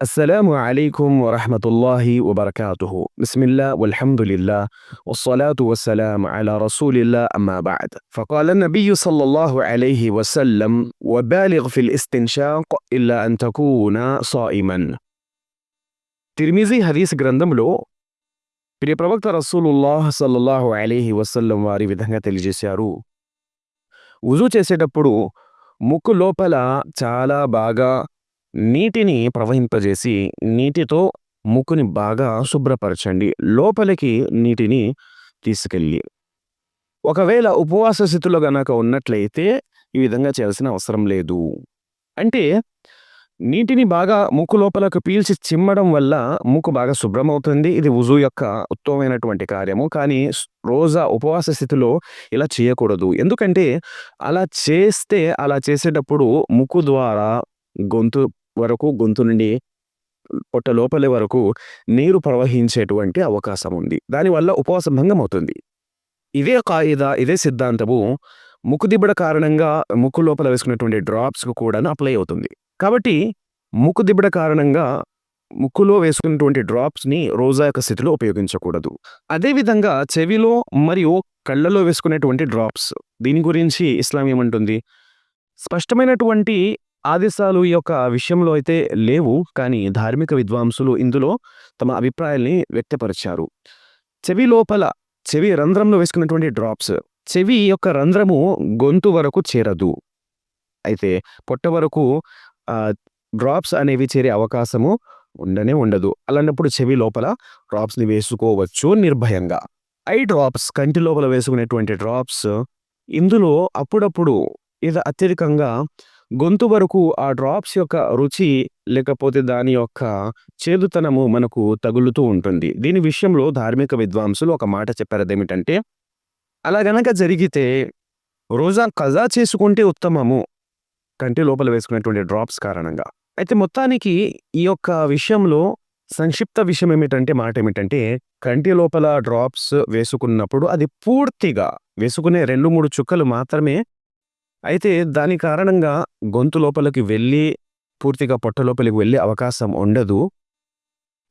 السلام عليكم ورحمة الله وبركاته بسم الله والحمد لله والصلاة والسلام على رسول الله أما بعد فقال النبي صلى الله عليه وسلم وبالغ في الاستنشاق إلا أن تكون صائما తిర్మిజీ హదీస్ గ్రంథంలో ప్రియ ప్రవక్త రసూలుల్లాహ్ సల్లల్లాహు అలీహి వసల్లం వారి విధంగా తెలియజేశారు ఉజు చేసేటప్పుడు ముక్కు లోపల చాలా బాగా నీటిని ప్రవహింపజేసి నీటితో ముక్కుని బాగా శుభ్రపరచండి. లోపలికి నీటిని తీసుకెళ్ళి. ఒకవేళ ఉపవాస స్థితిలో గనక ఉన్నట్లయితే ఈ విధంగా చేయాల్సిన అవసరం లేదు. అంటే నీటిని బాగా ముక్కు లోపలకు పీల్చి చిమ్మడం వల్ల ముక్కు బాగా శుభ్రమవుతుంది. ఇది ఉజు యొక్క ఉత్తమమైనటువంటి కార్యము. కానీ రోజా ఉపవాస స్థితిలో ఇలా చేయకూడదు. ఎందుకంటే అలా చేస్తే అలా చేసేటప్పుడు ముక్కు ద్వారా గొంతు వరకు గొంతు నుండి పొట్ట లోపలి వరకు నీరు ప్రవహించేటువంటి అవకాశం ఉంది. దానివల్ల ఉపవాస భంగం అవుతుంది. ఇదే కాయిదా ఇదే సిద్ధాంతము ముక్కు దిబ్బడ కారణంగా ముక్కు లోపల వేసుకున్నటువంటి డ్రాప్స్కు కూడా అప్లై అవుతుంది. కాబట్టి ముక్కు దిబ్బడ కారణంగా ముక్కులో వేసుకున్నటువంటి డ్రాప్స్ని రోజా యొక్క స్థితిలో ఉపయోగించకూడదు. అదేవిధంగా చెవిలో మరియు కళ్ళలో వేసుకునేటువంటి డ్రాప్స్ దీని గురించి ఇస్లాం ఏమంటుంది? స్పష్టమైనటువంటి ఆదేశాలు ఈ యొక్క విషయంలో అయితే లేవు కానీ ధార్మిక విద్వాంసులు ఇందులో తమ అభిప్రాయాల్ని వ్యక్తపరిచారు. చెవి లోపల చెవి రంధ్రంలో వేసుకున్నటువంటి డ్రాప్స్ చెవి యొక్క రంధ్రము గొంతు వరకు చేరదు. అయితే పొట్ట వరకు డ్రాప్స్ అనేవి చేరే అవకాశము ఉండనే ఉండదు. అలాంటప్పుడు చెవి లోపల డ్రాప్స్ని వేసుకోవచ్చు నిర్భయంగా. ఐ డ్రాప్స్ కంటి లోపల వేసుకునేటువంటి డ్రాప్స్ ఇందులో అప్పుడప్పుడు ఇది అత్యధికంగా గొంతు వరకు ఆ డ్రాప్స్ యొక్క రుచి లేకపోతే దాని యొక్క చేదుతనము మనకు తగులుతూ ఉంటుంది. దీని విషయంలో ధార్మిక విద్వాంసులు ఒక మాట చెప్పారు అదేమిటంటే అలా గనక జరిగితే రోజా కజా చేసుకుంటే ఉత్తమము కంటి లోపల వేసుకునేటువంటి డ్రాప్స్ కారణంగా. అయితే మొత్తానికి ఈ యొక్క విషయంలో సంక్షిప్త విషయం ఏమిటంటే మాట ఏమిటంటే కంటి లోపల డ్రాప్స్ వేసుకున్నప్పుడు అది పూర్తిగా వేసుకునే రెండు మూడు చుక్కలు మాత్రమే అయితే దాని కారణంగా గొంతు లోపలికి వెళ్ళి పూర్తిగా పొట్ట లోపలికి వెళ్ళే అవకాశం ఉండదు.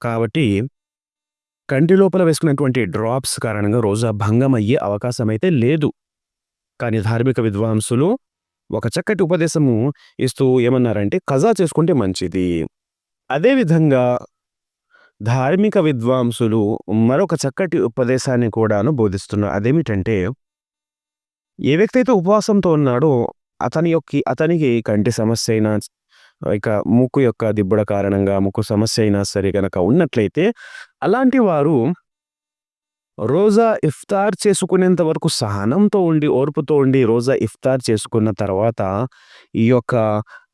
కాబట్టి కంటి లోపల వేసుకున్నటువంటి డ్రాప్స్ కారణంగా రోజా భంగం అయ్యే అవకాశం అయితే లేదు. కానీ ధార్మిక విద్వాంసులు ఒక చక్కటి ఉపదేశము ఇస్తూ ఏమన్నారంటే కజా చేసుకుంటే మంచిది. అదేవిధంగా ధార్మిక విద్వాంసులు మరొక చక్కటి ఉపదేశాన్ని కూడాను బోధిస్తున్నారు. అదేమిటంటే ఏ వ్యక్తి అయితే ఉపవాసంతో ఉన్నాడో అతని యొక్క అతనికి కంటి సమస్య అయినా ఇక ముక్కు యొక్క దిబ్బడ కారణంగా ముక్కు సమస్య అయినా సరే కనుక ఉన్నట్లయితే అలాంటి వారు రోజా ఇఫ్తార్ చేసుకునేంత వరకు సహనంతో ఉండి ఓర్పుతో ఉండి రోజా ఇఫ్తార్ చేసుకున్న తర్వాత ఈ యొక్క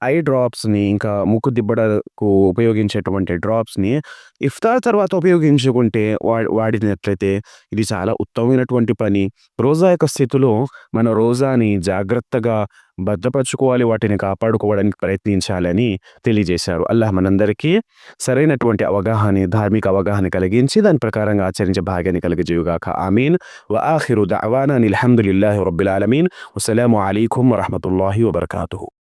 ఐ డ్రాప్స్ని ఇంకా ముక్కు దిబ్బడకు ఉపయోగించేటువంటి డ్రాప్స్ని ఇఫ్తార్ తర్వాత ఉపయోగించుకుంటే వా వాడినట్లయితే ఇది చాలా ఉత్తమమైనటువంటి పని. రోజా యొక్క స్థితిలో మన రోజాని జాగ్రత్తగా భద్రపరచుకోవాలి వాటిని కాపాడుకోవడానికి ప్రయత్నించాలని తెలియజేశారు. అల్లాహ్ మనందరికీ సరైనటువంటి అవగాహన ధార్మిక అవగాహన కలిగించి దాని ప్రకారంగా ఆచరించే భాగ్యాన్ని కలిగజేయుగాక. ఆమీన్. వ ఆఖిరు దావానా అల్హమ్దులిల్లాహి రబ్బిల్ ఆలమీన్. వసలాము అలైకుం వరహమతుల్లాహి వబర్కాతుహు.